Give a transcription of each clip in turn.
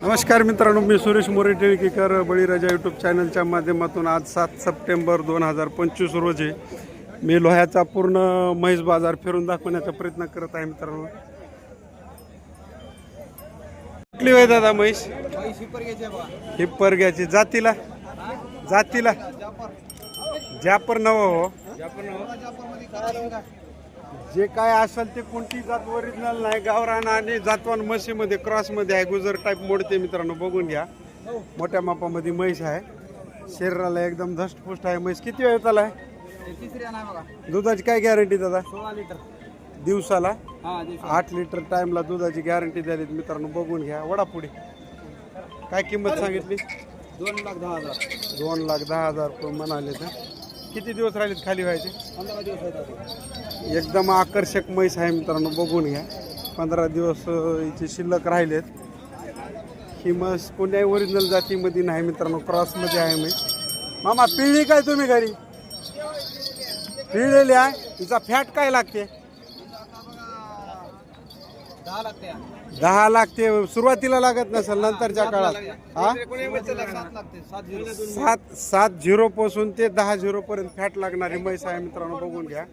नमस्कार मित्रांनो मी सुरेश मोरे टिळकीकर बळीराजा यूट्यूब चॅनलच्या माध्यमातून आज सात सप्टेंबर दोन हजार पंचवीस रोजी मी लोह्याचा पूर्ण म्हैस बाजार फिरून दाखवण्याचा प्रयत्न करत आहे मित्रांनो. कुठली होय दादा म्हैस? ही परग्याची जातीला? जातीला? जापर नव हो. जे काय असेल ते कोणती जात ओरिजिनल नाही. गावरान आणि जातवान म्हशीमध्ये क्रॉसमध्ये आहे. गुजर टाईप मोडते मित्रांनो बघून घ्या. मोठ्या मापामध्ये म्हैस आहे. शरीराला एकदम धष्टपुष्ट आहे म्हैस. किती वेळ त्याला आहे? दुधाची काय गॅरंटी दादा? दिवसाला? हा दिवस आठ लिटर टाइमला दुधाची गॅरंटी द्याली मित्रांनो बघून घ्या. वडापुडी. काय किंमत सांगितली? दोन लाख दहा हजार. दोन लाख दहा हजार रुपये म्हणाले तर. किती दिवस राहिलेत खाली व्हायचे? पंधरा दिवस आहेत. एकदम आकर्षक म्हैस आहे मित्रांनो बघून घ्या. पंधरा दिवस अं, हिचे शिल्लक राहिलेत. ही म्हस कोणत्याही ओरिजिनल जातीमध्ये नाही मित्रांनो क्रॉसमध्ये आहे म्हैस. मामा पिळली काय तुम्ही घरी? पिळलेली आहे? तिचा फॅट काय लागते? दहा लाख दहा लागते सुरुवातीला लागत नसेल नंतरच्या काळात. हा? सात लागते सात झिरो. पासून ते दहा झिरो पर्यंत फॅट लागणारी म्हैस आहे मित्रांनो बघून घ्या.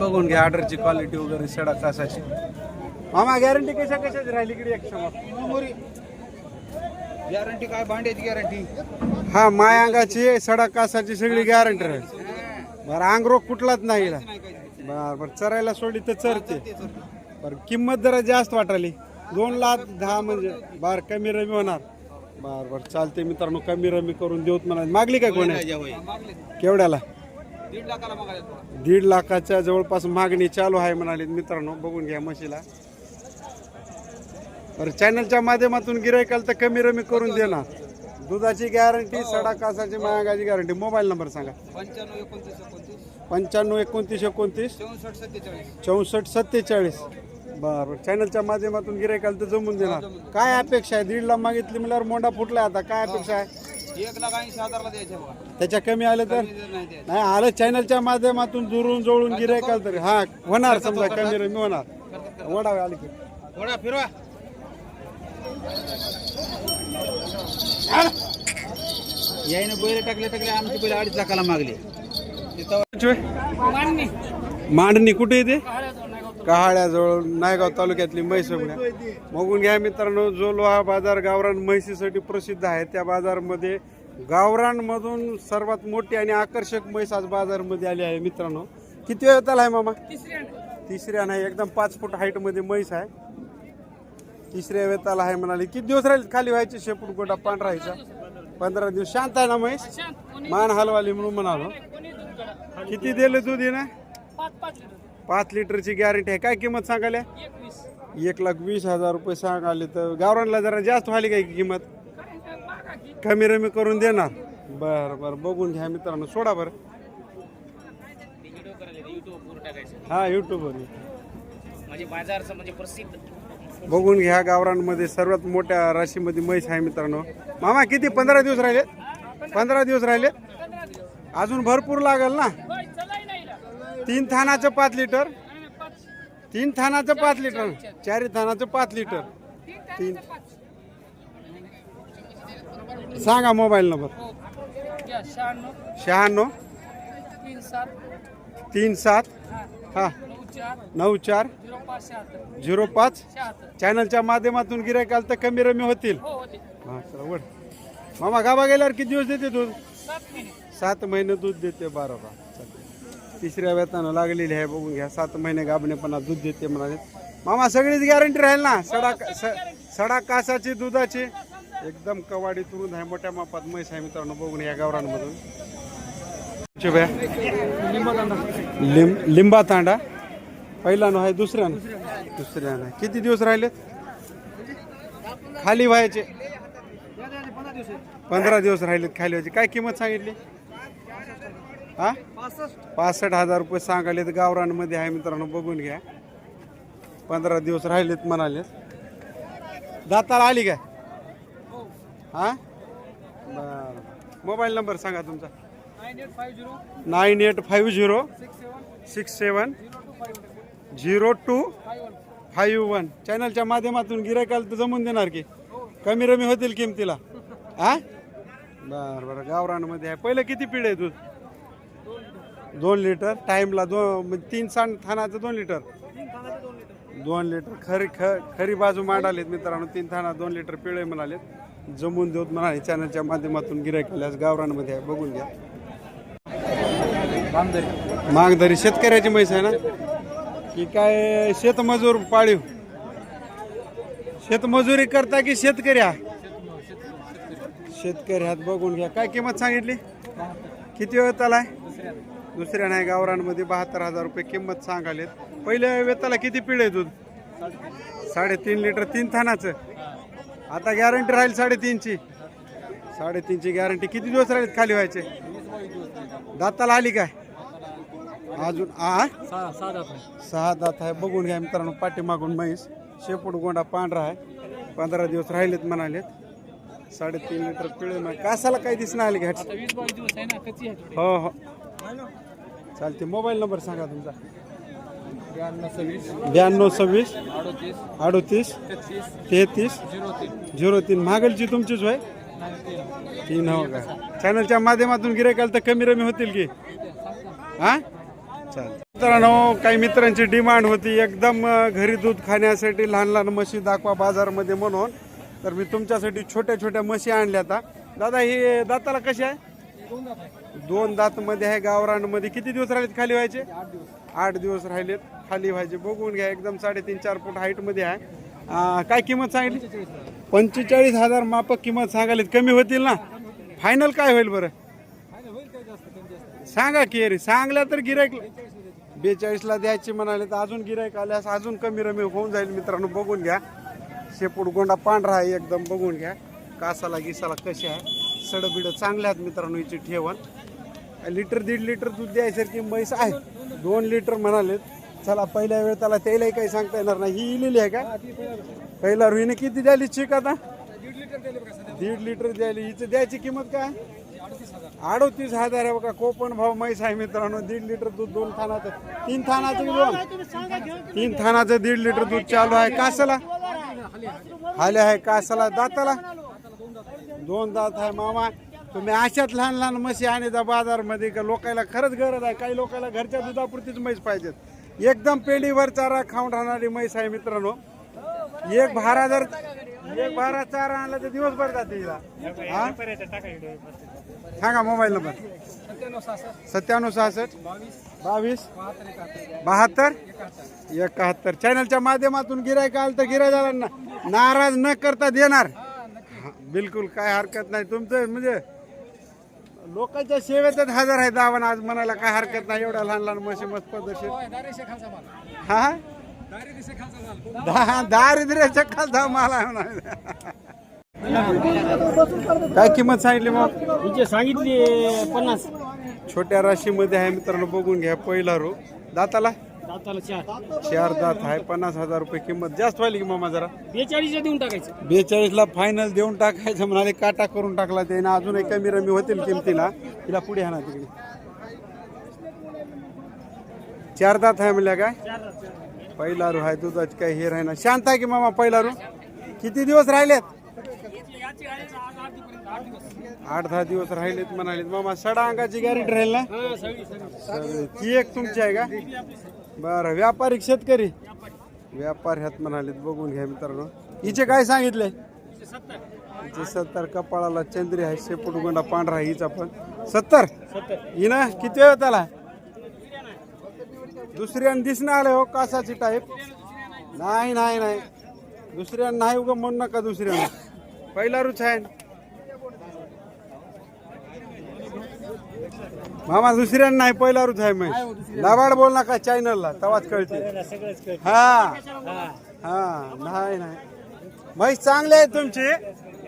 बघून घ्या ऑर्डरची क्वालिटी वगैरे सडा कासाची. मामा गॅरंटी कशा कशाची राहिली इकडे एक क्षमा? गॅरंटी काय भांड्याची गॅरंटी हा माय अंगाची सडा कासाची सगळी गॅरंटी राहील. बरं अंगरोग कुठलाच नाही बरं बरं. चरायला सोडली तर चरते. बरं किंमत जरा जास्त वाटाली. दोन लाख दहा म्हणजे बार कमी रमी होणार. बर बर चालते मित्रांनो कमी रमी करून देऊत म्हणा. मागली काय कोणी? केवढ्याला? दीड लाखाच्या जवळपास मागणी चालू आहे म्हणाले मित्रांनो. बघून घ्या म्हशीला. बरं चॅनलच्या माध्यमातून गिरायकाल तर कमी रमी करून देणार. दुधाची गॅरंटी सडा कासाची महागाची गॅरंटी मोबाईल नंबर सांगा. पंच्याण्णव एकोणतीस. पंच्याण्णव एकोणतीस एकोणतीस. चौसष्ट सत्तेचाळीस. चौसष्ट सत्तेचाळीस. बरं बरं. चॅनलच्या माध्यमातून गिरायकाल तर जमून देणार. काय अपेक्षा आहे? दीडला मागितली म्हणल्यावर मोंडा फुटला आता. काय अपेक्षा आहे? एक लाख ऐंशी हजारला द्यायचे बघा त्याच्या कमी आलं तर? कमी जर नाही द्यायचे. नाही आलं चॅनलच्या माध्यमातून दुरून जोडून गिरायकाल तर. हा होणार समजा कमी रमी होणार. वडावे आले की. थोडा फिरवा. यायने बैल टाकले टाकले आमची बैल अडीच लाखाला मागले. मांडणी कुठे येते कहाळ्याजवळ नायगाव तालुक्यातली म्हैस बघून घ्या मित्रांनो जो लोहा बाजार गावरान म्हैसीसाठी प्रसिद्ध आहे त्या बाजारमध्ये गावरानमधून सर्वात मोठी आणि आकर्षक म्हैस आज बाजारमध्ये आली आहे मित्रांनो. किती वेळ त्याला आहे मामा? तिसऱ्या नाही एकदम पाच फूट हाईटमध्ये म्हैस आहे. तिसऱ्या वेताला आहे म्हणाले. किती दिवस राहील खाली व्हायचे शेपूट गोटा पांढरा राहायचा पंधरा दिवस. शांत आहे ना म्हैस? मान हलवाली म्हणून म्हणालो. किती दिले दूध ना? पाच लिटरची गॅरंटी आहे. काय किंमत सांगायला? एक लाख वीस हजार रुपये सांगाले तर गावरानला जरा जास्त व्हायली काय किंमत? कमी रमी करून देणार बरं बरं. बघून घ्या मित्रांनो. सोडा बरं. हा युट्यूबवर म्हणजे बाजारचं म्हणजे प्रसिद्ध. बघून घ्या गावरांमध्ये सर्वात मोठ्या राशीमध्ये म्हैस आहे मित्रांनो. मामा किती? पंधरा दिवस राहिले? पंधरा दिवस राहिले? अजून भरपूर लागल ना? तीन थानाचं पाच लिटर? तीन थानाचं पाच लिटर? चारी थानाचं पाच लिटर? तीन सांगा मोबाईल नंबर. शहाण्णव. शहाण्णव. तीन सात. हा. नऊ चार. झिरो पाच चॅनलच्या माध्यमातून गिरायकाल तर कमी रमी होतील. हो होते हा चला वड मामा गाबा गेल्यावर किती दिवस देते दूध? सात महिने. दूध देते बरोबर चला. तिसऱ्या वेतानं लागलेली आहे बघून घ्या. सात महिने गाबणेपणा दूध देते म्हणाले. मामा सगळीच गॅरंटी राहील ना? सडा स- सडा कासाची दुधाची? एकदम कवाडी तुरुंद आहे मोठ्या मापात म्हैस आहे मित्रांनो. बघून या गावरांमधून शुभ्या. लिंब लिंबा तांडा. पहिला नो आहे दुसऱ्या दुसऱ्या ना किती दिवस राहिलेत खाली व्हायचे. पंधरा दिवस राहिलेत खाली व्हायचे. काय किंमत सांगितली? हा? पासष्ट. हजार रुपये सांगायलेत गावरांमध्ये आहे मित्रांनो बघून घ्या. पंधरा दिवस राहिलेत म्हणाले. दाताला आली काय? हा. बरं. मोबाईल नंबर सांगा तुमचा. Nine eight five zero six seven zero two five one. Five one. चॅनलच्या माध्यमातून गिरायकाला तर जमून देणार की. कमी रमी होतील किमतीला. हा? बरं बरं. गावरानमध्ये आहे. पहिलं किती पिढ आहे दूध? दोन लिटर टाईमला दोन म्हणजे तीन सांड थानाचं दोन लिटर. दोन लिटर. खरी ख खरी बाजू मांडालेत मित्रांनो. तीन थाना दोन लिटर पिळे म्हणालेत. जमून देऊत म्हणाले चॅनलच्या माध्यमातून गिरायकाल्यास गावरानमध्ये आहे. बघून घ्या. मागदरी शेतकऱ्याची म्हैस आहे ना? की काय शेतमजूर पाळीव. शेतमजुरी करता की शेतकरी हा? शेतकरी हात बघून घ्या. काय किंमत सांगितली? किती वेळ त्याला दुसऱ्या नाही गावरांमध्ये बहात्तर हजार रुपये किंमत सांगालेत. पहिल्या वेताला किती पिढ आहे दूध? साडेतीन लिटर तीन थानाचं. आता गॅरंटी राहील साडेतीनची. साडेतीनची गॅरंटी किती दिवस राहील खाली व्हायचे? दाताला आली काय? अजून आ? सहा दात आहे. बघून घ्या मित्रांनो पाठीमागून म्हैस शेपूट गोंडा पांढरा आहे. पंधरा दिवस राहिलेत म्हणालेत. साडेतीन लिटर पिळे कासाला काही दिसणार आली घ्या. हो हो. चालते मोबाईल नंबर सांगा तुमचा. ब्याण्णव सव्वीस. ब्याण्णव सव्वीस. अडोतीस. अडोतीस. तेहतीस. तेहतीस. झिरो तीन. झिरो तीन. मागलची तुमचीच होय? तीन हो का? चॅनलच्या माध्यमातून गिरायकाल तर कमी रमी होतील की? हा? चालेल. मित्रांनो काही मित्रांची डिमांड होती. एकदम घरी दूध खाण्यासाठी लहान लहान म्हशी दाखवा बाजारमध्ये म्हणून. तर मी तुमच्यासाठी छोट्या छोट्या म्हशी आणल्या आता. दादा ही दाताला कशी आहे? दोन दात मध्ये आहे गावरानमध्ये. किती दिवस राहिलेत खाली व्हायचे? आठ दिवस राहिलेत खाली व्हायचे. बघून घ्या एकदम साडेतीन चार फूट हाईटमध्ये आहे काय किंमत सांगितली? पंचेचाळीस हजार मापक किंमत सांगालीत कमी होतील ना? फायनल काय होईल बरं? सांगा की अरे सांगल्या तर गिरायक बेचाळीसला द्यायची म्हणाले तर अजून गिरायक आल्यास अजून कमी रमी होऊन जाईल मित्रांनो. बघून घ्या. शेपूट गोंडा पांढरा आहे एकदम बघून घ्या. कासाला गिसाला कशी आहे? सडबिड चांगल्या आहेत मित्रांनो हिची ठेवण. लिटर दीड लिटर दूध द्यायसारखी म्हैस आहे. दोन लिटर म्हणालेत. चला पहिल्या वेळ त्याला त्यालाही काही सांगता येणार नाही. ही इलेली आहे का? पहिला रुईने किती द्यायली चिक आता? दीड लिटर द्यायली. हिचं द्यायची किंमत काय? अडोतीस हजार आहे बघा. कोपण भाव म्हैस आहे मित्रांनो. दीड लिटर दूध दोन थानाचं. तीन थानाचं दोन. तीन थानाचं दीड लिटर दूध चालू आहे. कासाला? हाले आहे कासाला. दाताला? दोन दात आहे मामा. तुम्ही अशात लहान लहान म्हशी आणता बाजारमध्ये का लोकायला खरंच गरज आहे. काही लोकांना घरच्या दुधापुरतीच म्हैस पाहिजेत. एकदम पेंडीवर चारा खाऊन राहणारी म्हैस आहे मित्रांनो. एक भारा जर एक भारा चारा आणला तर दिवसभर जाते हिला. हा? सांगा मोबाईल नंबर. सत्त्याण्णव सहासष्ट. बावीस. बहात्तर. एकाहत्तर. चॅनलच्या माध्यमातून गिरायक आलं तर गिरायकाला नाराज न करता देणार. बिलकुल काय हरकत नाही. तुमचं म्हणजे लोकांच्या सेवेतच हजर आहे दावण आज. म्हणायला काय हरकत नाही. एवढ्या लहान लहान म्हशी मस्त पद्धतशीर. हा दा- दारिद्र्याच्या खालचा माल आहे म्हणाले. काय किंमत सांगितली मग? हिचे सांगितली पन्नास. छोट्या राशीमध्ये आहे मित्रांनो बघून घ्या पहिला रो दाताला? दाताला चार. चार दात आहे पन्नास हजार रुपये किंमत जास्त व्हायली की मामा जरा? बेचाळीसला देऊन टाकायचं. बेचाळीस ला फायनल देऊन टाकायचं म्हणाले काटा करून टाकला त्याने अजूनही कमी रमी होतील किमतीला. तिला पुढे ना तिकडे. चार दात आहे म्हणल्या काय? पहिला रू आहे दुधाची काय हे राहिना. शांत आहे की मामा पहिला रू किती दिवस राहिलेत? आठ दहा दिवस राहिलेत म्हणाले मामा सडा अंगाची गॅरंटी राहील ना? सगळी. ती एक तुमची आहे का? बरं व्यापारी शेतकरी? व्यापार ह्यात म्हणालेत बघून घ्या मित्रांनो. हिचे काय सांगितले? हिचे सत्तर कपाळाला चंद्री आहे शेपूटगुंडा पांढरा आहे हिचा पण. सत्तर? हिना किती वेळ त्याला? दुसऱ्यानं दिसणं आलं हो कासाची टाईप नाही नाही नाही. दुसऱ्यानं नाही उगा म्हणू नका दुसऱ्यानं. पहिला रुच आहे. मामा दुसऱ्यानं नाही पहिला रुच आहे मग लाबाड बोल नका चॅनलला तवाच कळते. हा. हा. नाही नाही. म्हैस चांगले आहे तुमची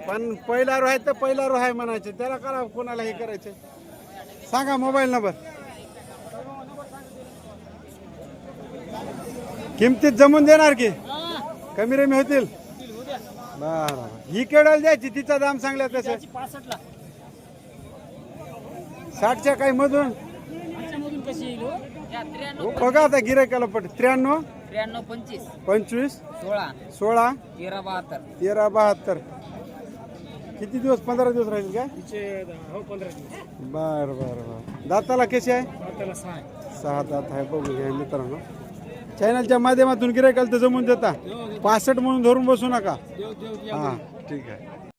पण पहिला रो आहे तर पहिला रो आहे म्हणायचे. त्याला करा कोणाला हे करायचे. सांगा मोबाईल नंबर. किमतीत जमून देणार की? कमी रमी होतील? बरं ही केवढ्याला द्यायची तिचा दाम सांगल्या तसं. साठच्या काही मधून? मधून कशी येईल हो? या त्र्याण्णव बघा आता गिरायकाला पट. त्र्याण्णव? त्र्याण्णव पंचवीस. पंचवीस? सोळा. सोळा? तेरा बहात्तर. तेरा बहात्तर. किती दिवस पंधरा दिवस राहील काय हो पंधरा दिवस. बर बर बर. दाताला कशी आहे? सहा दात आहे बघू घ्या मित्रांनो. चॅनलच्या माध्यमातून गिरायकाल तर जमून देता. पासष्ट म्हणून धरून बसू नका. देव देव हा ठीक आहे.